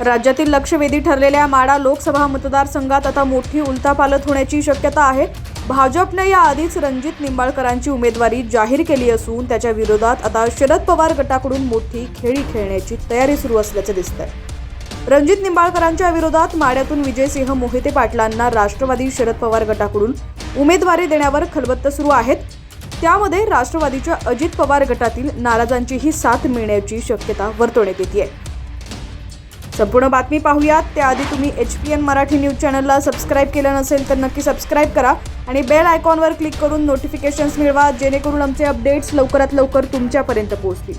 राज्यातील लक्षवेधी ठरलेल्या माडा लोकसभा मतदारसंघात आता मोठी उलथापालथ होण्याची शक्यता आहे. भाजपने याआधीच रणजित निंबाळकरांची उमेदवारी जाहीर केली असून त्याच्या विरोधात आता शरद पवार गटाकडून मोठी खेळी खेळण्याची तयारी सुरू असल्याचं दिसतंय. रणजित निंबाळकरांच्या विरोधात माड्यातून विजयसिंह मोहिते पाटलांना राष्ट्रवादी शरद पवार गटाकडून उमेदवारी देण्यावर खलबत्त सुरू आहेत. त्यामध्ये राष्ट्रवादीच्या अजित पवार गटातील नाराजांचीही साथ मिळण्याची शक्यता वर्तवण्यात येते आहे संपूर्ण बातमी पाहूयात. त्याआधी तुम्ही H P N Marathi news चॅनलला सबस्क्राईब केलं नसेल तर नक्की सबस्क्राईब करा आणि बेल आयकॉनवर क्लिक करून नोटिफिकेशन्स मिळवा जेणेकरून आमचे अपडेट्स लवकरात लवकर तुमच्यापर्यंत पोहोचतील.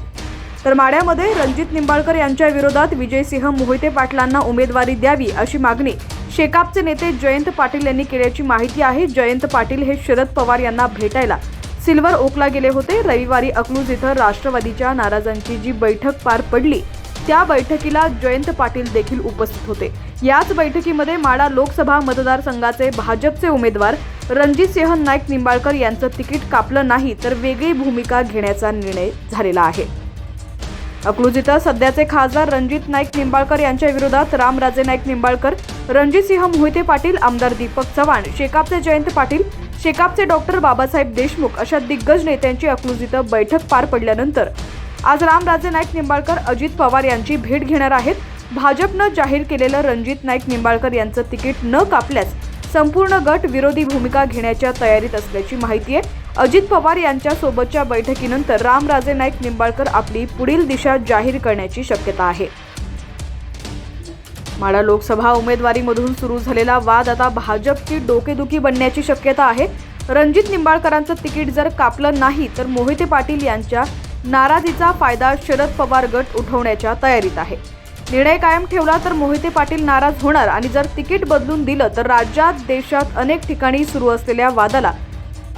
तर माड्यामध्ये रणजित निंबाळकर यांच्या विरोधात विजयसिंह मोहिते पाटलांना उमेदवारी द्यावी अशी मागणी शेकापचे नेते जयंत पाटील यांनी केल्याची माहिती आहे. जयंत पाटील हे शरद पवार यांना भेटायला सिल्वर ओकला गेले होते. रविवारी अकलूज इथं राष्ट्रवादीच्या नाराजांची जी बैठक पार पडली त्या बैठकीला जयंत पाटील देखील उपस्थित होते. याच बैठकीमध्ये माडा लोकसभा मतदारसंघाचे भाजपचे उमेदवार रणजितसिंह नाईक निंबाळकर यांचं तिकीट कापलं नाही तर वेगळी भूमिका घेण्याचा निर्णय झालेला आहे. अकलूज इथं सध्याचे खासदार रणजित नाईक निंबाळकर यांच्या विरोधात रामराजे नाईक निंबाळकर रणजितसिंह मोहिते पाटील आमदार दीपक चव्हाण शेकापचे जयंत पाटील शेकापचे डॉक्टर बाबासाहेब देशमुख अशा दिग्गज नेत्यांची अकलूज इथं बैठक पार पडल्यानंतर आज रामराजे नाईक निंबाळकर अजित पवार यांची भेट घेणार आहेत. भाजपनं जाहीर केलेलं रणजित नाईक निंबाळकर यांचं तिकीट न कापल्यास संपूर्ण गट विरोधी भूमिका घेण्याच्या तयारीत असल्याची माहिती आहे. अजित पवार यांच्यासोबतच्या बैठकीनंतर रामराजे नाईक निंबाळकर आपली पुढील दिशा जाहीर करण्याची शक्यता आहे. माडा लोकसभा उमेदवारीमधून सुरू झालेला वाद आता भाजपची डोकेदुखी बनण्याची शक्यता आहे. रणजित निंबाळकरांचं तिकीट जर कापलं नाही तर मोहिते पाटील यांच्या नाराजीचा फायदा शरद पवार गट उठवण्याच्या तयारीत आहे. निर्णय कायम ठेवला तर मोहिते पाटील नाराज होणार आणि जर तिकीट बदलून दिलं तर राज्यात देशात अनेक ठिकाणी सुरू असलेल्या वादाला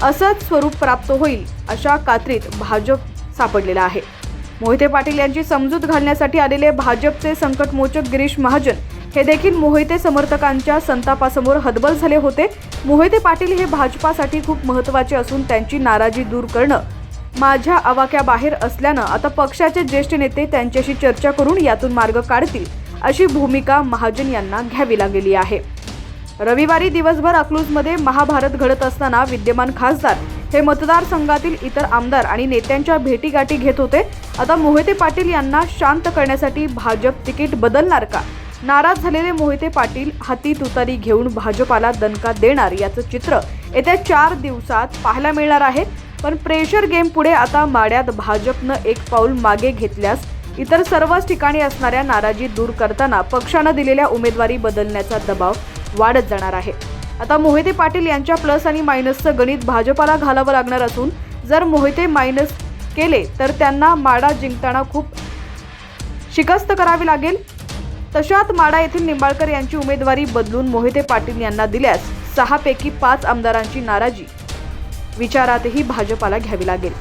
असंच स्वरूप प्राप्त होईल अशा कात्रीत भाजप सापडलेला आहे. मोहिते पाटील यांची समजूत घालण्यासाठी आलेले भाजपचे संकटमोचक गिरीश महाजन हे देखील मोहिते समर्थकांच्या संतापासमोर हतबल झाले होते. मोहिते पाटील हे भाजपासाठी खूप महत्त्वाचे असून त्यांची नाराजी दूर करणं माझ्या आवाक्याबाहेर असल्यानं आता पक्षाचे ज्येष्ठ नेते त्यांच्याशी चर्चा करून यातून मार्ग काढतील अशी भूमिका महाजन यांना घ्यावी लागलेली आहे. रविवारी दिवसभर अकलूजमध्ये महाभारत घडत असताना विद्यमान खासदार हे मतदारसंघातील इतर आमदार आणि नेत्यांच्या भेटीगाठी घेत होते. आता मोहिते पाटील यांना शांत करण्यासाठी भाजप तिकीट बदलणार का? नाराज झालेले मोहिते पाटील हाती तुतारी घेऊन भाजपाला दणका देणार याचं चित्र येत्या चार दिवसात पाहायला मिळणार आहे. पण प्रेशर गेम पुढे आता माड्यात भाजपनं एक पाऊल मागे घेतल्यास इतर सर्वच ठिकाणी असणाऱ्या नाराजी दूर करताना पक्षानं दिलेल्या उमेदवारी बदलण्याचा दबाव वाढत जाणार आहे. आता मोहिते पाटील यांच्या प्लस आणि मायनसचं गणित भाजपाला घालावं लागणार असून जर मोहिते मायनस केले तर त्यांना माडा जिंकताना खूप शिकस्त करावी लागेल. तशात माडा येथील निंबाळकर यांची उमेदवारी बदलून मोहिते पाटील यांना दिल्यास सहापैकी पाच आमदारांची नाराजी विचारातही भाजपाला घ्यावी लागेल.